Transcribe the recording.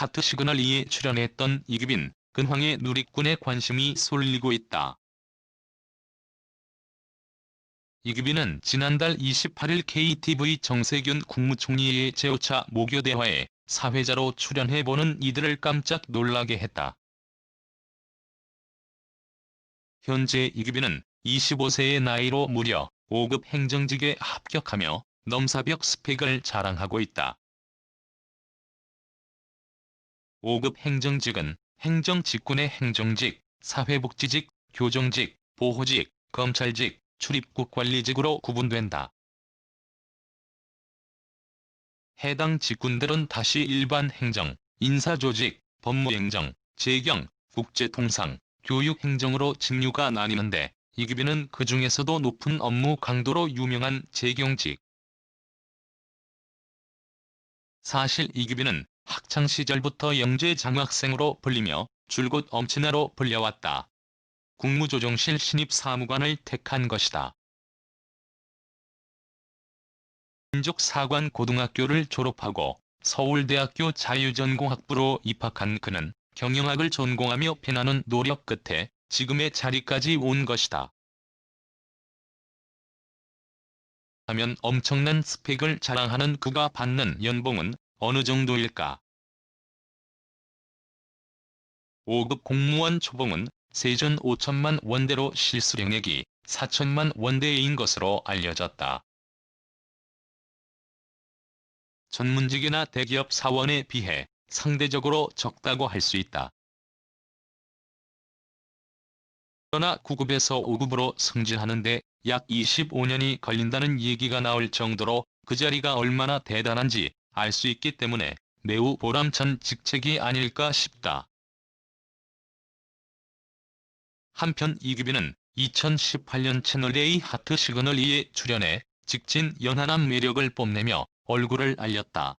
하트 시그널 2에 출연했던 이규빈, 근황의 누리꾼의 관심이 쏠리고 있다. 이규빈은 지난달 28일 KTV 정세균 국무총리의 제5차 모교 대화에 사회자로 출연해보는 이들을 깜짝 놀라게 했다. 현재 이규빈은 25세의 나이로 무려 5급 행정직에 합격하며 넘사벽 스펙을 자랑하고 있다. 5급 행정직은 행정 직군의 행정직, 사회복지직, 교정직, 보호직, 검찰직, 출입국 관리직으로 구분된다. 해당 직군들은 다시 일반 행정, 인사조직, 법무행정, 재경, 국제통상, 교육행정으로 직류가 나뉘는데 이규빈은 그 중에서도 높은 업무 강도로 유명한 재경직. 사실 이규빈은 학창시절부터 영재 장학생으로 불리며 줄곧 엄친아로 불려왔다. 국무조정실 신입사무관을 택한 것이다. 민족사관 고등학교를 졸업하고 서울대학교 자유전공학부로 입학한 그는 경영학을 전공하며 피나는 노력 끝에 지금의 자리까지 온 것이다. 하면 엄청난 스펙을 자랑하는 그가 받는 연봉은 어느 정도일까? 5급 공무원 초봉은 세전 5천만 원대로 실수령액이 4천만 원대인 것으로 알려졌다. 전문직이나 대기업 사원에 비해 상대적으로 적다고 할 수 있다. 그러나 9급에서 5급으로 승진하는데 약 25년이 걸린다는 얘기가 나올 정도로 그 자리가 얼마나 대단한지 알 수 있기 때문에 매우 보람찬 직책이 아닐까 싶다. 한편 이규빈은 2018년 채널A 하트 시그널 2에 출연해 직진 연하남 매력을 뽐내며 얼굴을 알렸다.